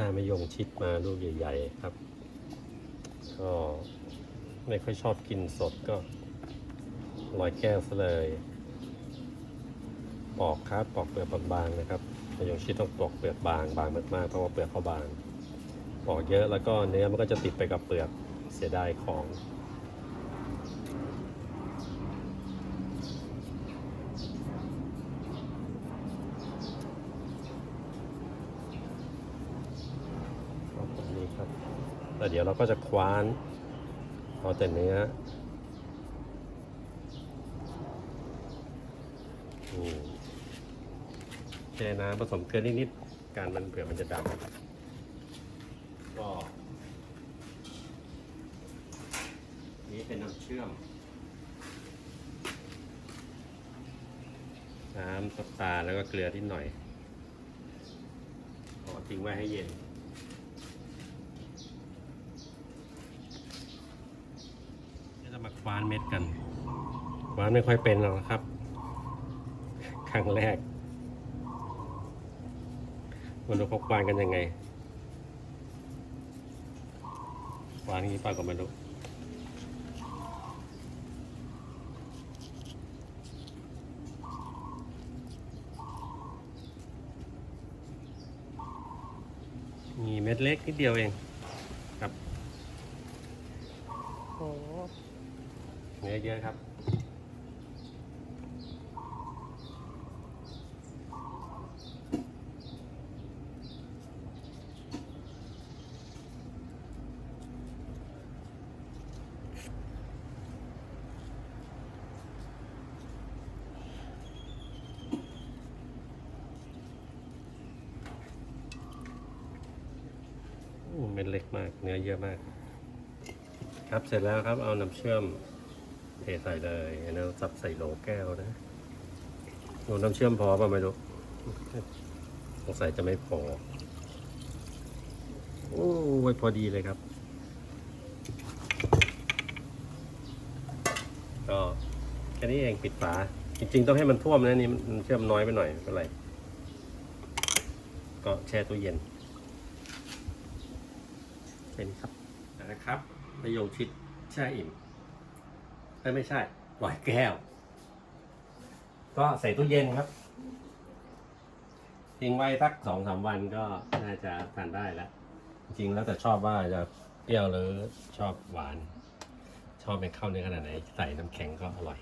ได้มะยงชิดมาลูกใหญ่ๆครับ ก็ไม่ค่อยชอบกินสดก็ลอยแก้วซะเลย ปอกครับปอกเปลือกบางๆนะครับมะยงชิดต้องปอกเปลือกบางบางมากๆเพราะว่าเปลือกเขาบาง ปอกเยอะแล้วก็เนื้อมันก็จะติดไปกับเปลือกเสียดายของ ครับผมนี่ครับ แล้วเดี๋ยวเราก็จะคว้านเอาแต่เนื้ออืมแช่น้ำผสมเกลือนิดๆการมันเผื่อมันจะดำก็นี่เป็นน้ำเชื่อม น้ำตาลแล้วก็เกลือนิดหน่อยขอทิ้งไว้ให้เย็น จะมาคว้านเม็ดกันคว้านไม่ค่อยเป็นหรอกครับ ครั้งแรกมันดูเขาควานกันยังไงควานงนี้ป้าก็ไม่รู้มีเม็ดเล็กนิดเดียวเองครับโอ้ เนื้อเยอะครับอืมเม็ดเล็กมาก เนื้อเยอะมาก ครับเสร็จแล้วครับเอาน้ำเชื่อม เทใส่เลยแล้วสับใส่โหลแก้วนะโหน้ำเชื่อมพอป่ะไม่รู้สงสัยจะไม่พอ โอ้ยพอดีเลยครับ ก็แค่นี้เองปิดฝา จริง ๆ ต้องให้มันท่วมนะนี่มันเชื่อมน้อยไปหน่อยเป็นไร ก็แช่ตู้เย็นแค่นี้ครับนะครับมะโยงชิดแช่อิ่ม เอ้ยไม่ใช่ลอยแก้ว ก็ใส่ตู้เย็นครับ ทิ้งไว้สักสองสามวันก็น่าจะทานได้แล้ว จริงๆแล้วแต่ชอบว่าจะเปรี้ยวหรือชอบหวาน ชอบเป็นข้าวเนื้อขนาดไหน ใส่น้ำแข็งก็อร่อย